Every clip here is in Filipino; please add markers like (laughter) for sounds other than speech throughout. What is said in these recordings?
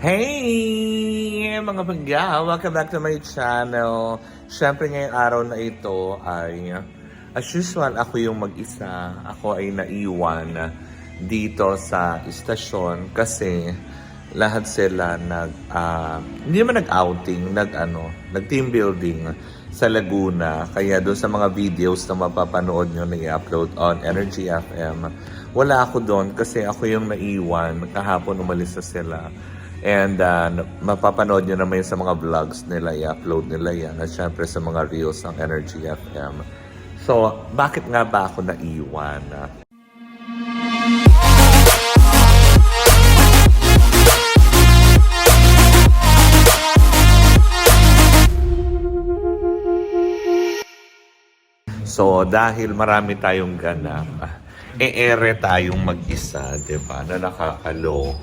Hey! Mga pagya, welcome back to my channel. Siyempre ngayong araw na ito ay, as usual, ako yung mag-isa. Ako ay naiwan dito sa istasyon kasi lahat sila nag, ah, hindi naman nag-outing, nag, ano, nag-team building sa Laguna. Kaya doon sa mga videos na mapapanood nyo na i-upload on Energy FM, wala ako doon kasi ako yung naiwan. Kahapon umalis na sila. And uh, mapapanood nyo naman yun sa mga vlogs nila, i-upload nila yan. At syempre sa mga reels ng Energy FM. So, bakit nga ba ako naiwan? So, dahil marami tayong ganap, e-ere tayong mag-isa, di ba, na nakakalo.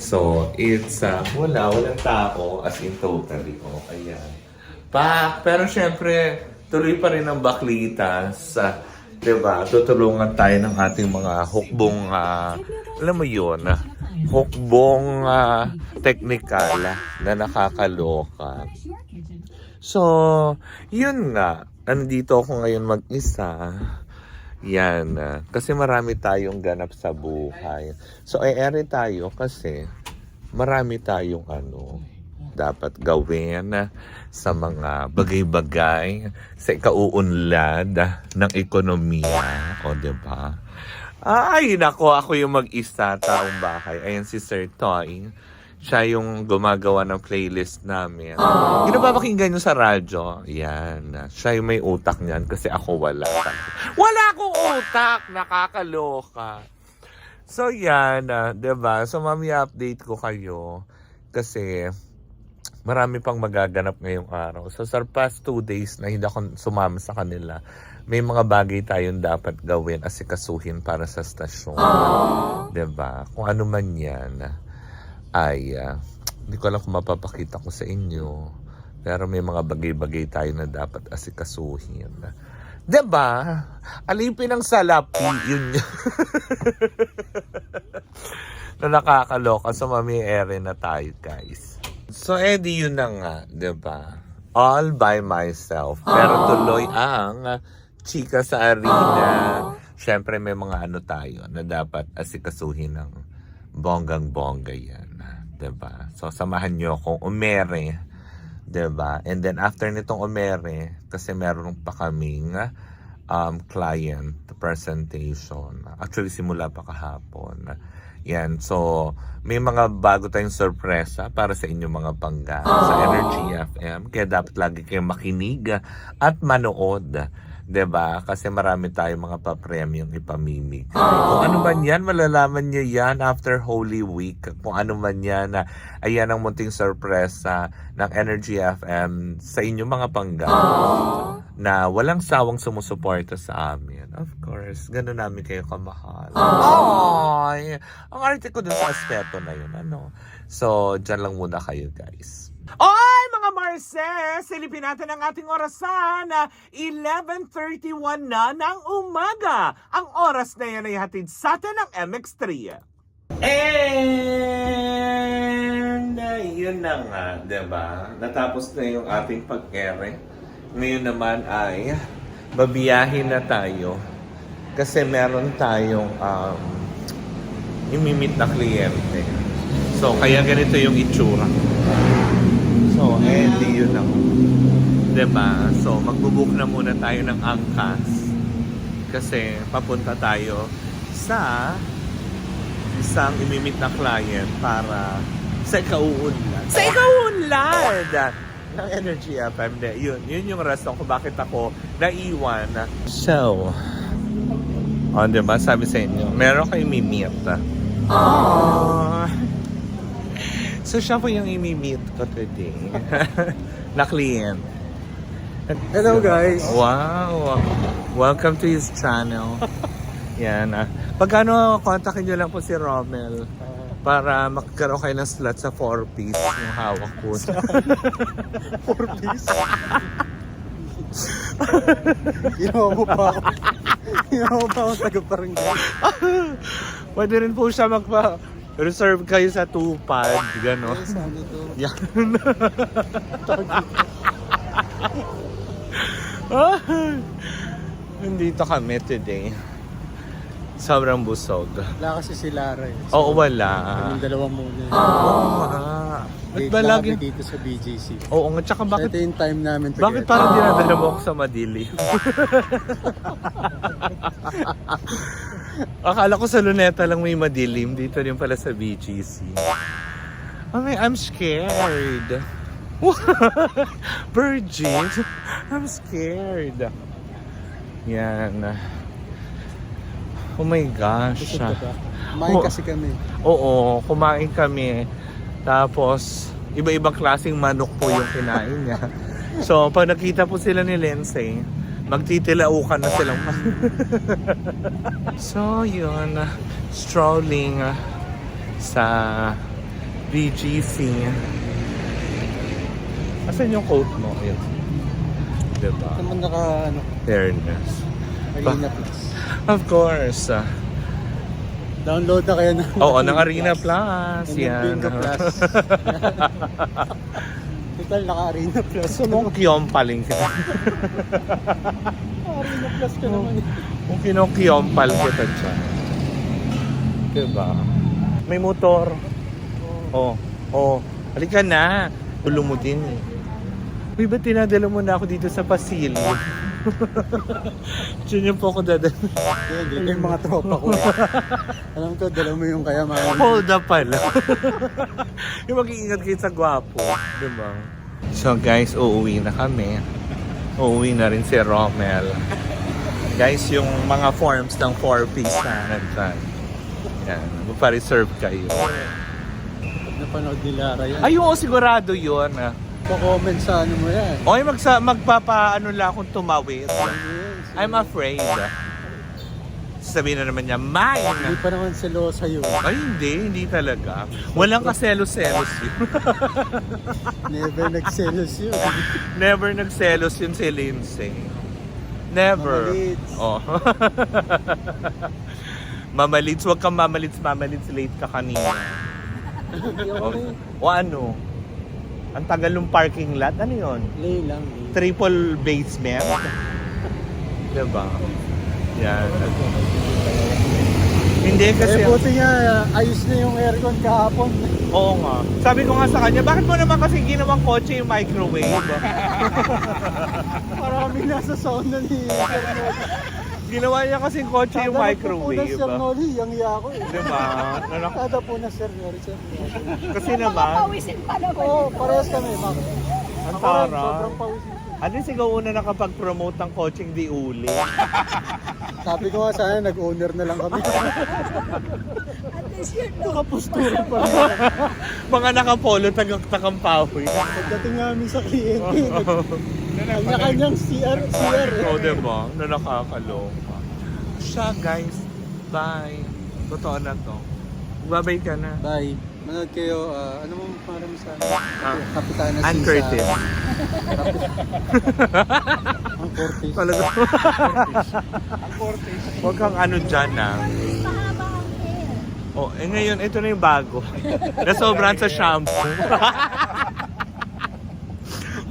So, it's, uh, wala, walang tao, as in totally, oh, ayan. Pa, pero syempre, tuloy pa rin ang baklitas, uh, di ba, tutulungan tayo ng ating mga hukbong, ah, alam mo yun, ah, hukbong uh, technical ah, na nakakaloka. So, yun nga. Nandito ako ngayon mag-isa. Yan. ah, kasi marami tayong ganap sa buhay. So, ay-ere tayo kasi marami tayong ano dapat gawin sa mga bagay-bagay sa ikauunlad ng ekonomiya. O, ba? Ay, nako, ako yung mag-isa taong bahay. Ayan si Sir Toy. Siya yung gumagawa ng playlist namin. Yun ang papakinggan nyo sa radyo. Yan. Siya yung may utak niyan kasi ako wala. Wala akong utak! Nakakaloka. So yan, uh, 'di ba? So mami update ko kayo kasi marami pang magaganap ngayong araw. So sa past two days na hindi ako sumama sa kanila, may mga bagay tayong dapat gawin asikasuhin para sa stasyon. 'Di ba? Kung ano man 'yan ay ah, hindi ko alam kung mapapakita ko sa inyo. Pero may mga bagay-bagay tayo na dapat asikasuhin. 'Di ba? Alipin ng salapi, yun yun. (laughs) na nakakaloka. So, mami, ere na tayo, guys. So, edi yun na nga, 'di ba? All by myself. Pero tuloy ang chika sa arena. Siyempre, may mga ano tayo na dapat asikasuhin ng bonggang-bongga yan. 'di ba? So, samahan nyo akong umere. 'di ba? And then, after nitong umere, kasi meron pa kaming um, client presentation. Actually, simula pa kahapon. Yan. So, may mga bago tayong sorpresa para sa inyong mga pangga sa Energy FM. Kaya dapat lagi kayong makinig at manood. 'Di ba? Kasi marami tayong mga pa-premium ipamimig. Kung ano man yan, malalaman nyo yan after Holy Week. Kung ano man yan, na ayan ang munting sorpresa ng Energy FM sa inyong mga pangga na walang sawang sumusuporta sa amin. Of course, ganun namin kayo kamahal. Ay, ang arte ko dun sa aspeto na yun, ano. So, dyan lang muna kayo, guys. Oy, mga Marses! Silipin natin ang ating orasan na 11.31 na ng umaga. Ang oras na yan ay hatid sa atin ng MX3. And uh, yun na nga, diba? Natapos na yung ating pag-ere. Ngayon naman ay babiyahin na tayo kasi meron tayong um, imimit na kliyente. So, kaya ganito yung itsura. So, eh, di yun ako. Diba? So, magbubook na muna tayo ng angkas. Kasi papunta tayo sa isang imimit na client para sa ikauunlad. Sa ikauunlad! ng Energy FM. De, yun, yun yung rason kung bakit ako naiwan. So, oh, diba? Sabi sa inyo, meron kayo mimit. Aww. So, siya po yung imi-meet ko today. (laughs) na client. Hello guys. Wow! Welcome to his channel. Yan. ah. Pagkano, kontakin nyo lang po si Rommel para magkaroon kayo ng slot sa 4-piece yung hawak ko. 4 (laughs) piece. (laughs) Ginawa mo pa ako. Ginawa mo pa ako taga barangay. Pwede rin po siya magpa Reserve kayo sa tupad, gano'n. Ano? Yan. (laughs) Ah, Nandito kami today. Sobrang busog. Wala kasi si Lara eh. Oo, wala. Kaming dalawa muna. Oo. Ba't Date ba lagi? dito sa BGC. Oo nga, tsaka Bakit? Ito yung time namin together. bakit parang dinadala mo ako sa madili? (laughs) Akala ko sa Luneta lang may madilim. Dito rin pala sa BGC. Mean, I'm scared. (laughs) Virgin. I'm scared. Yan. Oh my gosh. Kumain Oo. kasi kami. Oo, kumain kami. Tapos, iba-ibang klaseng manok po yung kinain niya. So, pag nakita po sila ni Lindsay, magtitilaukan na silang (laughs) So, yun. Strolling sa BGC. Asan yung coat mo? Yun. Diba? Naman naka, ano, Fairness. Arena Plus. Of course. Download na kayo ng Oo, ng Arena Plus. Ng Yan. Bingo Plus. (laughs) Total, naka-Arena Plus. Gusto mong kiyompaling kita. (laughs) Arena Plus ka naman eh. Kung kinukiyompal kita dyan. Diba? May motor. Oh, oh. Halika na. Tulo mo din eh. Uy, ba't tinadala mo na ako dito sa Pasili? (laughs) Diyan yung po ako. Hindi, hindi yung mga tropa ko. (laughs) Alam ko, dala mo yung kaya mga Hold up pala. (laughs) yung mag-iingat kayo sa gwapo. Diba? So guys, uuwi na kami. Uuwi na rin si Romel. Guys, yung mga forms ng 4-piece na nandyan. Yan, magpa-reserve kayo. napanood ni Lara yan. Ay, oo, sigurado yun. Pa-comment sa ano mo yan. Okay, magsa, magpapa, ano lang akong tumawid. I'm afraid. Sabihin na naman niya, Hindi mine! pa naman selosa yun. Ay, hindi, hindi talaga. Walang kaselos-selos yun. (laughs) Never nagselos yun. Never nagselos yun si Lindsay. Never. Mamalits. Oh. (laughs) mamalits, wag kang mamalits, mamalits late ka kanina. (laughs) Hindi ako. O ano? Ang tagal ng parking lot, ano yun? Lay lang. lay. Triple basement? (laughs) Diba? Yan. Hindi kasi... Eh, buti nga, ayos na yung aircon kahapon. Oo nga. Sabi ko nga sa kanya, bakit mo naman kasi ginawang kotse yung microwave? (laughs) Maraming nasa sauna ni Noli. Ginawa niya kasi kotse yung Kada microwave. nagpupunas, Sir Noli, yang iya ko eh. Diba? Nanak- Kada po na Sir Noli, Sir Noli. kasi naman, Pawisin pa naman. Oo, parehas kami, Mac. ang Ako rin, tara. sobrang pawisin. At least ikaw una nakapag-promote ng coaching di uli. Sabi ko nga sana, nag-owner na lang kami. (laughs) Nakapustura pa. (laughs) Mga nakapolo, tagak-takang pahoy. Pagdating namin sa kliyente, (laughs) kanya-kanyang CR, CR. Oo, diba? Na nakakaloka. Siya, guys. Bye. Totoo na to. Babay ka na. Bye. Manood kayo, ah, ano mo sa Ah, Kapitana Ann Sisa. Curtis. (laughs) Ang Cortez. Talaga. Ang Cortez. Huwag kang ano dyan ah. Oh, eh ngayon, ito na yung bago. (laughs) Nasobran sa shampoo. (laughs)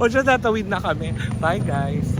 o siya, tatawid na kami. Bye guys.